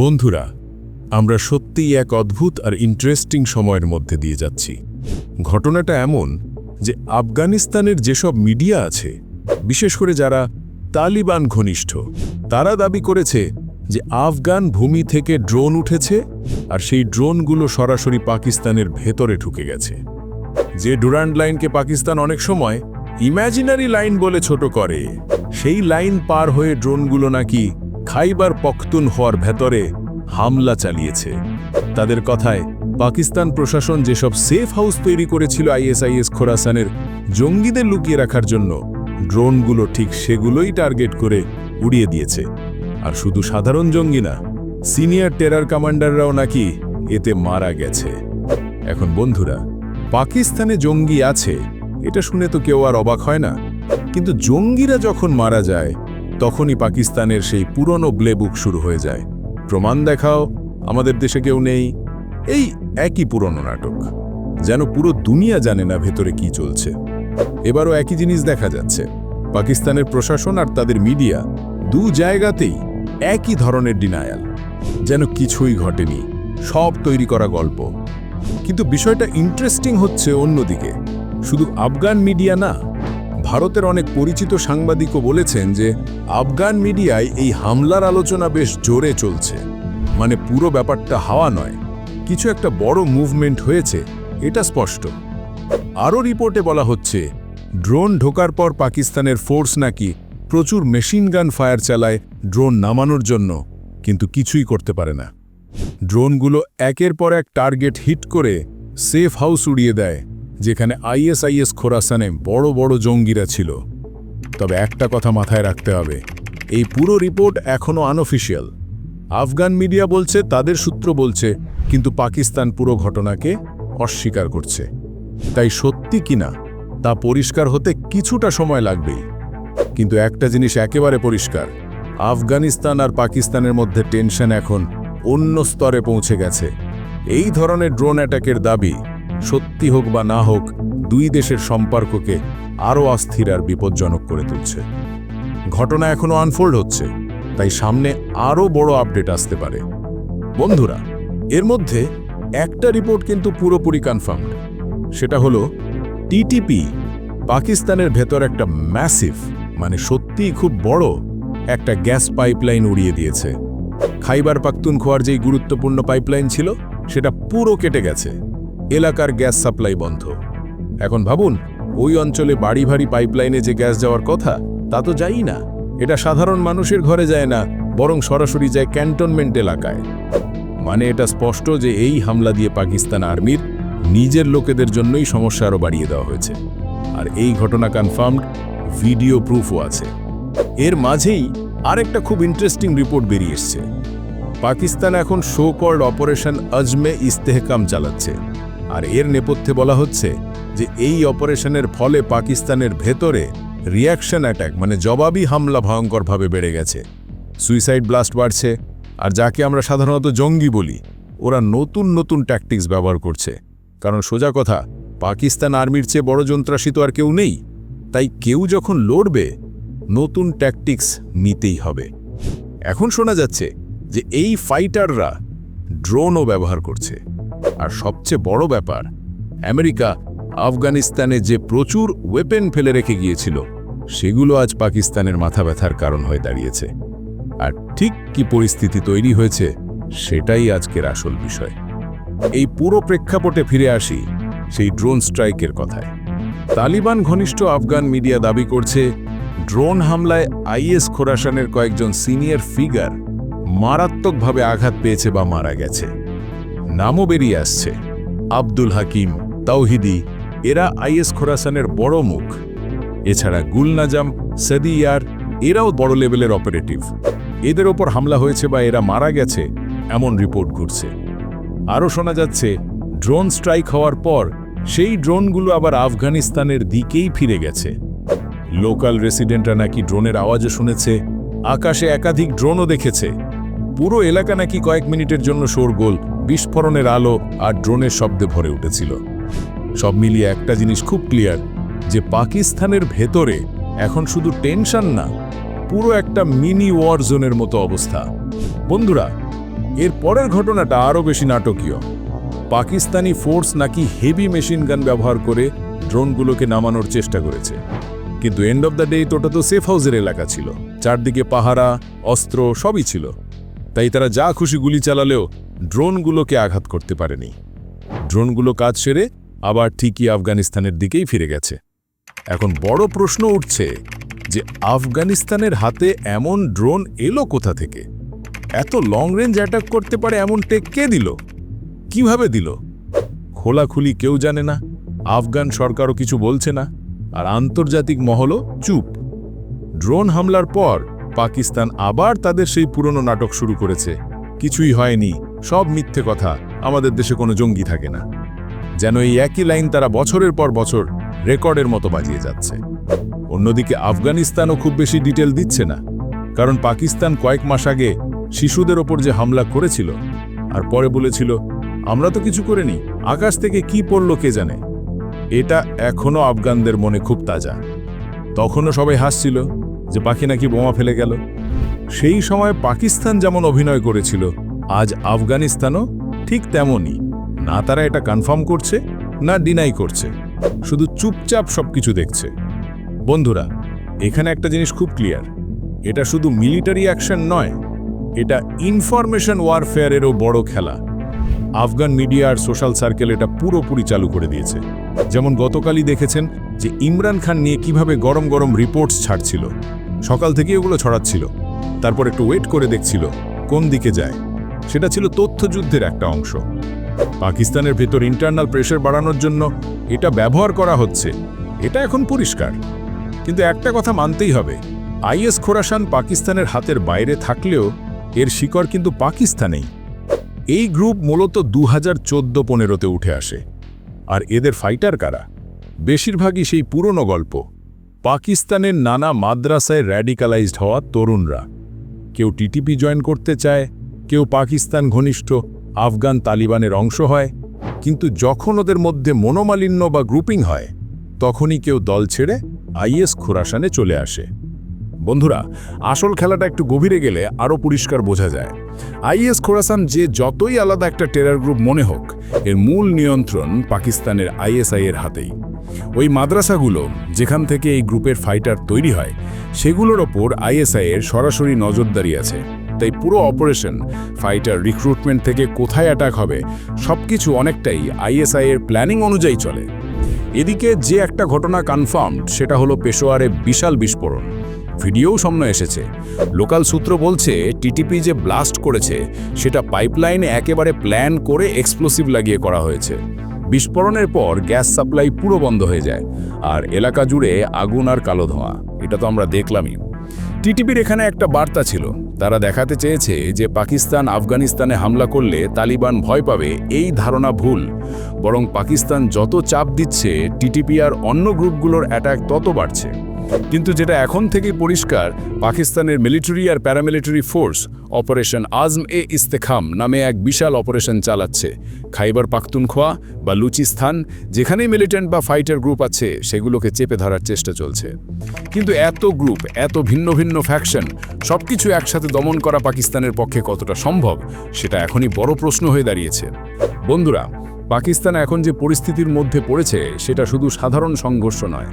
বন্ধুরা, আমরা সত্যিই এক অদ্ভুত আর ইন্টারেস্টিং সময়ের মধ্যে দিয়ে যাচ্ছি। ঘটনাটা এমন যে আফগানিস্তানের যেসব মিডিয়া আছে, বিশেষ করে যারা তালিবান ঘনিষ্ঠ, তারা দাবি করেছে যে আফগান ভূমি থেকে ড্রোন উঠেছে আর সেই ড্রোনগুলো সরাসরি পাকিস্তানের ভেতরে ঢুকে গেছে। যে ডুরান্ড লাইনকে পাকিস্তান অনেক সময় ইম্যাজিনারি লাইন বলে ছোট করে, সেই লাইন পার হয়ে ড্রোনগুলো নাকি খাইবার পখতুন হওয়ার ভেতরে হামলা চালিয়েছে। তাদের কথায়, পাকিস্তান প্রশাসন যেসব সেফ হাউস তৈরি করেছিল আইএসআইএস খোরাসানের জঙ্গিদের লুকিয়ে রাখার জন্য, ড্রোনগুলো ঠিক সেগুলোই টার্গেট করে উড়িয়ে দিয়েছে। আর শুধু সাধারণ জঙ্গি না, সিনিয়র টেরার কমান্ডাররাও নাকি এতে মারা গেছে। এখন বন্ধুরা, পাকিস্তানে জঙ্গি আছে, এটা শুনে তো কেউ আর অবাক হয় না। কিন্তু জঙ্গিরা যখন মারা যায় তখনই পাকিস্তানের সেই পুরনো ব্লেবুক শুরু হয়ে যায়। প্রমাণ দেখাও, আমাদের দেশে কেউ নেই। এই একই পুরনো নাটক। যেন পুরো দুনিয়া জানে না ভেতরে কি চলছে। এবারও একই জিনিস দেখা যাচ্ছে। পাকিস্তানের প্রশাসন আর তাদের মিডিয়া দু জায়গাতেই একই ধরনের ডিনায়াল যেন কিছুই ঘটেনি। সব তৈরি করা গল্প। কিন্তু বিষয়টা ইন্টারেস্টিং হচ্ছে অন্যদিকে। শুধু আফগান মিডিয়া না ভারতের অনেক পরিচিত সাংবাদিকও বলেছেন যে আফগান মিডিয়ায় এই হামলার আলোচনা বেশ জোরে চলছে। মানে পুরো ব্যাপারটা হাওয়া নয়। কিছু একটা বড় মুভমেন্ট হয়েছে, এটা স্পষ্ট। আরও রিপোর্টে বলা হচ্ছে, ড্রোন ঢোকার পর পাকিস্তানের ফোর্স নাকি প্রচুর মেশিন গান ফায়ার চালায় ড্রোন নামানোর জন্য, কিন্তু কিছুই করতে পারে না। ড্রোনগুলো একের পর এক টার্গেট হিট করে সেফ হাউস উড়িয়ে দেয়। যেখানে আইএসআইএস খোরাসানে বড় বড় জঙ্গিরা ছিল। তবে একটা কথা মাথায় রাখতে হবে, এই পুরো রিপোর্ট এখনও আনঅফিসিয়াল আফগান মিডিয়া বলছে, তাদের সূত্র বলছে, কিন্তু পাকিস্তান পুরো ঘটনাকে অস্বীকার করছে। তাই সত্যি কিনা তা পরিষ্কার হতে কিছুটা সময় লাগবেই। কিন্তু একটা জিনিস একেবারে পরিষ্কার, আফগানিস্তান আর পাকিস্তানের মধ্যে টেনশন এখন অন্য স্তরে পৌঁছে গেছে। এই ধরনের ড্রোন অ্যাটাকের দাবি সত্যি হোক বা না হোক, দুই দেশের সম্পর্ককে আরও অস্থির আর বিপজ্জনক করে তুলছে। ঘটনা এখনও আনফোল্ড হচ্ছে, তাই সামনে আরও বড় আপডেট আসতে পারে। বন্ধুরা, এর মধ্যে একটা রিপোর্ট কিন্তু পুরোপুরি কনফার্মড সেটা হলো টিটিপি পাকিস্তানের ভেতর একটা ম্যাসিভ মানে সত্যিই খুব বড়, একটা গ্যাস পাইপলাইন উড়িয়ে দিয়েছে। খাইবার পাখতুনখোয়ার যেই গুরুত্বপূর্ণ পাইপলাইন ছিল, সেটা পুরো কেটে গেছে। এলাকার গ্যাস সাপ্লাই বন্ধ। এখন ভাবুন, ওই অঞ্চলে বাড়ি ভারী পাইপলাইনে যে গ্যাস যাওয়ার কথা, তা তো যাই না। এটা সাধারণ মানুষের ঘরে যায় না, বরং সরাসরি যায় ক্যান্টনমেন্ট এলাকায়। মানে এটা স্পষ্ট যে এই হামলা দিয়ে পাকিস্তান আর্মির নিজের লোকেদের জন্যই সমস্যা আরও বাড়িয়ে দেওয়া হয়েছে। আর এই ঘটনা কনফার্মড ভিডিও প্রুফও আছে। এর মাঝেই আরেকটা খুব ইন্টারেস্টিং রিপোর্ট বেরিয়ে এসছে। পাকিস্তান এখন so called operation Azme Istehkam চালাচ্ছে। আর এর নেপথ্যে বলা হচ্ছে যে এই অপারেশনের ফলে পাকিস্তানের ভেতরে রিয়াকশন অ্যাটাক মানে জবাবি হামলা ভয়ঙ্করভাবে বেড়ে গেছে। সুইসাইড ব্লাস্ট বাড়ছে, আর যাকে আমরা সাধারণত জঙ্গি বলি, ওরা নতুন নতুন ট্যাকটিক্স ব্যবহার করছে। কারণ সোজা কথা, পাকিস্তান আর্মির চেয়ে বড় যন্ত্রাসী তো আর কেউ নেই। তাই কেউ যখন লড়বে, নতুন ট্যাকটিক্স নিতেই হবে। এখন শোনা যাচ্ছে যে এই ফাইটাররা ড্রোনও ব্যবহার করছে। আর সবচেয়ে বড় ব্যাপার, আমেরিকা আফগানিস্তানে যে প্রচুর ওয়েপেন ফেলে রেখে গিয়েছিল, সেগুলো আজ পাকিস্তানের মাথা ব্যথার কারণ হয়ে দাঁড়িয়েছে। আর ঠিক কি পরিস্থিতি তৈরি হয়েছে, সেটাই আজকের আসল বিষয়। এই পুরো প্রেক্ষাপটে ফিরে আসি সেই ড্রোন স্ট্রাইকের কথায়। তালিবান ঘনিষ্ঠ আফগান মিডিয়া দাবি করছে, ড্রোন হামলায় আইএস খোরাসানের কয়েকজন সিনিয়র ফিগার মারাত্মকভাবে আঘাত পেয়েছে বা মারা গেছে। নামও বেরিয়ে আসছে। আব্দুল হাকিম, তাওহিদি, এরা আইএস খোরাসানের বড় মুখ। এছাড়া গুলনাজাম, সদিয়ার, এরাও বড় লেভেলের অপারেটিভ। এদের ওপর হামলা হয়েছে বা এরা মারা গেছে, এমন রিপোর্ট ঘুরছে। আরও শোনা যাচ্ছে, ড্রোন স্ট্রাইক হওয়ার পর সেই ড্রোনগুলো আবার আফগানিস্তানের দিকেই ফিরে গেছে। লোকাল রেসিডেন্টরা নাকি ড্রোনের আওয়াজও শুনেছে, আকাশে একাধিক ড্রোনও দেখেছে। পুরো এলাকা নাকি কয়েক মিনিটের জন্য শোরগোল, বিস্ফোরণের আলো আর ড্রোনের শব্দে ভরে উঠেছিল। সব মিলিয়ে একটা জিনিস খুব ক্লিয়ার, যে পাকিস্তানের ভেতরে এখন শুধু টেনশন না, পুরো একটা মিনি ওয়ার জোনের মতো অবস্থা। বন্ধুরা, এর পরের ঘটনাটা আরও বেশি নাটকীয়। পাকিস্তানি ফোর্স নাকি হেভি মেশিন গান ব্যবহার করে ড্রোনগুলোকে নামানোর চেষ্টা করেছে। কিন্তু এন্ড অব দ্য ডে ওটা তো সেফ হাউসের এলাকা ছিল। চারদিকে পাহারা, অস্ত্র, সবই ছিল। তাই তারা যা খুশি গুলি চালালেও ড্রোনগুলোকে আঘাত করতে পারেনি। ড্রোনগুলো কাজ সেরে আবার ঠিকই আফগানিস্তানের দিকেই ফিরে গেছে। এখন বড় প্রশ্ন উঠছে যে আফগানিস্তানের হাতে এমন ড্রোন এলো কোথা থেকে? এত লং রেঞ্জ অ্যাটাক করতে পারে এমন টেক কে দিল? কীভাবে দিল? খোলাখুলি কেউ জানে না, আফগান সরকারও কিছু বলছে না, আর আন্তর্জাতিক মহলও চুপ। ড্রোন হামলার পর পাকিস্তান আবার তাদের সেই পুরনো নাটক শুরু করেছে। কিছুই হয়নি, সব মিথ্যে কথা, আমাদের দেশে কোনো জঙ্গি থাকে না। যেন এই একই লাইন তারা বছরের পর বছর রেকর্ডের মতো বাজিয়ে যাচ্ছে। অন্যদিকে আফগানিস্তানও খুব বেশি ডিটেল দিচ্ছে না, কারণ পাকিস্তান কয়েক মাস আগে শিশুদের ওপর যে হামলা করেছিল, আর পরে বলেছিল, আমরা তো কিছু করিনি, আকাশ থেকে কি পড়ল কে জানে? এটা এখনও আফগানদের মনে খুব তাজা। তখনও সবাই হাসছিল যে পাখি নাকি বোমা ফেলে গেল। সেই সময় পাকিস্তান যেমন অভিনয় করেছিল, আজ আফগানিস্তানও ঠিক তেমনই। না তারা এটা কনফার্ম করছে, না ডিনাই করছে। শুধু চুপচাপ সবকিছু দেখছে। বন্ধুরা, এখানে একটা জিনিস খুব ক্লিয়ার এটা শুধু মিলিটারি অ্যাকশন নয়, এটা ইনফরমেশন ওয়ারফেয়ারেরও বড় খেলা। আফগান মিডিয়া আর সোশ্যাল সার্কেল এটা পুরোপুরি চালু করে দিয়েছে। যেমন গতকালই দেখেছেন যে ইমরান খান নিয়ে কীভাবে গরম গরম রিপোর্টস ছাড়ছিল। সকাল থেকে ওগুলো ছড়াচ্ছিল। তারপর একটু ওয়েট করে দেখছিল কোন দিকে যায়। সেটা ছিল তথ্যযুদ্ধের একটা অংশ। পাকিস্তানের ভেতর ইন্টারনাল প্রেশার বাড়ানোর জন্য এটা ব্যবহার করা হচ্ছে। এটা এখন পরিষ্কার। কিন্তু একটা কথা মানতেই হবে, আইএস খোরাসান পাকিস্তানের হাতের বাইরে থাকলেও এর শিকড় কিন্তু পাকিস্তানেই। এই গ্রুপ মূলত দু হাজার চোদ্দ পনেরোতে উঠে আসে। আর এদের ফাইটার কারা? বেশিরভাগই সেই পুরনো গল্প। পাকিস্তানের নানা মাদ্রাসায় র্যাডিকালাইজড হওয়া তরুণরা। কেউ টিটিপি জয়েন করতে চায়, কেউ পাকিস্তান ঘনিষ্ঠ আফগান তালিবানের অংশ হয়, কিন্তু যখন ওদের মধ্যে মনোমালিন্য বা গ্রুপিং হয়, তখনই কেউ দল ছেড়ে আইএস খোরাসানে চলে আসে। বন্ধুরা, আসল খেলাটা একটু গভীরে গেলে আরও পরিষ্কার বোঝা যায়। আইএস খোরাসান যে যতই আলাদা একটা টেরার গ্রুপ মনে হোক, এর মূল নিয়ন্ত্রণ পাকিস্তানের আইএসআই এর হাতেই। ওই মাদ্রাসাগুলো যেখান থেকে এই গ্রুপের ফাইটার তৈরি হয়, সেগুলোর ওপর আইএসআই এর সরাসরি নজরদারি আছে। তাই পুরো অপারেশন ফাইটার রিক্রুটমেন্ট থেকে কোথায় অ্যাটাক হবে সব কিছু অনেকটাই আইএসআই এর প্ল্যানিং অনুযায়ী চলে। এদিকে যে একটা ঘটনা কনফার্মড সেটা হলো পেশোয়ারে বিশাল বিস্ফোরণ। ভিডিওও সামনে এসেছে। লোকাল সূত্র বলছে, টিটিপি যে ব্লাস্ট করেছে, সেটা পাইপলাইনে একেবারে প্ল্যান করে এক্সপ্লোসিভ লাগিয়ে করা হয়েছে। বিস্ফোরণের পর গ্যাস সাপ্লাই পুরো বন্ধ হয়ে যায়, আর এলাকা জুড়ে আগুন আর কালো ধোঁয়া। এটা তো আমরা দেখলামই। টিটিপির এখানে একটা বার্তা ছিল। তারা দেখাতে চেয়েছে যে পাকিস্তান আফগানিস্তানে হামলা করলে তালিবান ভয় পাবে, এই ধারণা ভুল। বরং পাকিস্তান যত চাপ দিচ্ছে, টিটিপি আর অন্য গ্রুপগুলোর অ্যাটাক তত বাড়ছে। কিন্তু যেটা এখন থেকেই পরিষ্কার, পাকিস্তানের মিলিটারি আর paramilitary force operation Azm e Istekham নামে এক বিশাল অপারেশন চালাচ্ছে। খাইবার পাখতুনখোয়া বা লুচিস্তান, যেখানেই মিলিটেন্ট বা ফাইটার গ্রুপ আছে, সেগুলোকে চেপে ধরার চেষ্টা চলছে। কিন্তু এত গ্রুপ, এত ভিন্ন ভিন্ন ফ্যাকশন, সবকিছু একসাথে দমন করা পাকিস্তানের পক্ষে কতটা সম্ভব, সেটা এখনই বড় প্রশ্ন হয়ে দাঁড়িয়েছে। বন্ধুরা, পাকিস্তান এখন যে পরিস্থিতির মধ্যে পড়েছে, সেটা শুধু সাধারণ সংঘর্ষ নয়।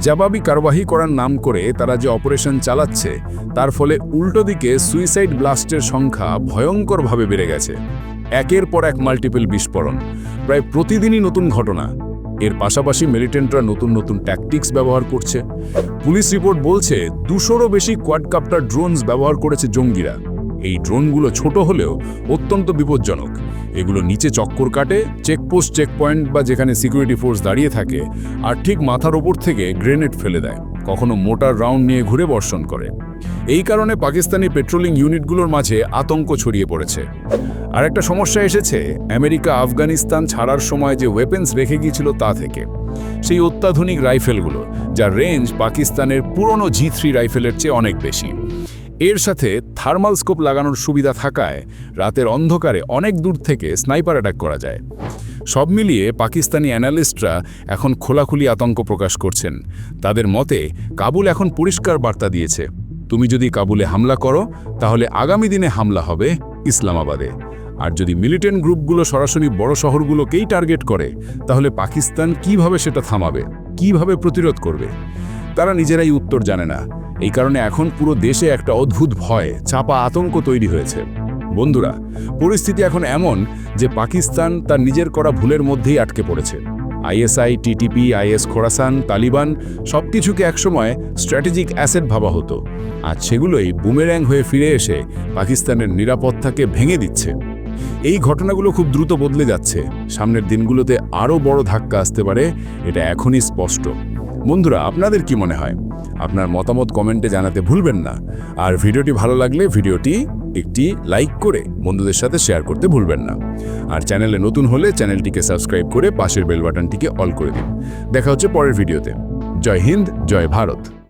জবাবি কারবাহি করার নাম করে তারা যে অপারেশন চালাচ্ছে, তার ফলে উল্টো দিকে সুইসাইড ব্লাস্টের সংখ্যা ভয়ঙ্করভাবে বেড়ে গেছে। একের পর এক মাল্টিপল বিস্ফোরণ, প্রায় প্রতিদিনই নতুন ঘটনা। এর পাশাপাশি মিলিটেন্টরা নতুন নতুন ট্যাকটিক্স ব্যবহার করছে। পুলিশ রিপোর্ট বলছে, দুশোরও বেশি কোয়াডকাপ্টার ড্রোনস ব্যবহার করেছে জঙ্গিরা। এই ড্রোনগুলো ছোট হলেও অত্যন্ত বিপজ্জনক। এগুলো নিচে চক্কর কাটে চেকপোস্ট চেকপয়েন্ট বা যেখানে সিকিউরিটি ফোর্স দাঁড়িয়ে থাকে, আর ঠিক মাথার ওপর থেকে গ্রেনেড ফেলে দেয়, কখনো মোটার রাউন্ড নিয়ে ঘুরে বর্ষণ করে। এই কারণে পাকিস্তানি পেট্রোলিং ইউনিটগুলোর মাঝে আতঙ্ক ছড়িয়ে পড়েছে। আর একটা সমস্যা এসেছে, আমেরিকা আফগানিস্তান ছাড়ার সময় যে ওয়েপেন্স রেখে গিয়েছিল তা থেকে। সেই অত্যাধুনিক রাইফেলগুলো, যার রেঞ্জ পাকিস্তানের পুরনো জি থ্রি রাইফেলের চেয়ে অনেক বেশি। এর সাথে থার্মাল স্কোপ লাগানোর সুবিধা থাকায় রাতের অন্ধকারে অনেক দূর থেকে স্নাইপার অ্যাটাক করা যায়। সব মিলিয়ে পাকিস্তানি অ্যানালিস্টরা এখন খোলাখুলি আতঙ্ক প্রকাশ করছেন। তাদের মতে, কাবুল এখন পরিষ্কার বার্তা দিয়েছে। তুমি যদি কাবুলে হামলা করো, তাহলে আগামী দিনে হামলা হবে ইসলামাবাদে। আর যদি মিলিটেন্ট গ্রুপগুলো সরাসরি বড় শহরগুলোকেই টার্গেট করে, তাহলে পাকিস্তান কীভাবে সেটা থামাবে, কীভাবে প্রতিরোধ করবে? তারা নিজেরাই উত্তর জানে না। এই কারণে এখন পুরো দেশে একটা অদ্ভুত ভয়, চাপা আতঙ্ক তৈরি হয়েছে। বন্ধুরা, পরিস্থিতি এখন এমন যে পাকিস্তান তার নিজের করা ভুলের মধ্যেই আটকে পড়েছে। ISI, TTP, IS, Khorasan, Taliban সব কিছুকে একসময় স্ট্র্যাটেজিক অ্যাসেট ভাবা হতো। আর সেগুলোই বুমের্যাং হয়ে ফিরে এসে পাকিস্তানের নিরাপত্তাকে ভেঙে দিচ্ছে। এই ঘটনাগুলো খুব দ্রুত বদলে যাচ্ছে। সামনের দিনগুলোতে আরও বড় ধাক্কা আসতে পারে, এটা এখনই স্পষ্ট। বন্ধুরা, আপনাদের কি মনে হয়? আপনার মতামত কমেন্টে জানাতে ভুলবেন না। আর ভিডিওটি ভালো লাগলে ভিডিওটি একটি লাইক করে বন্ধুদের সাথে শেয়ার করতে ভুলবেন না। আর চ্যানেলে নতুন হলে চ্যানেলটিকে সাবস্ক্রাইব করে পাশের বেল বাটনটিকে অল করে দিন। দেখা হচ্ছে পরের ভিডিওতে। জয় হিন্দ, জয় ভারত।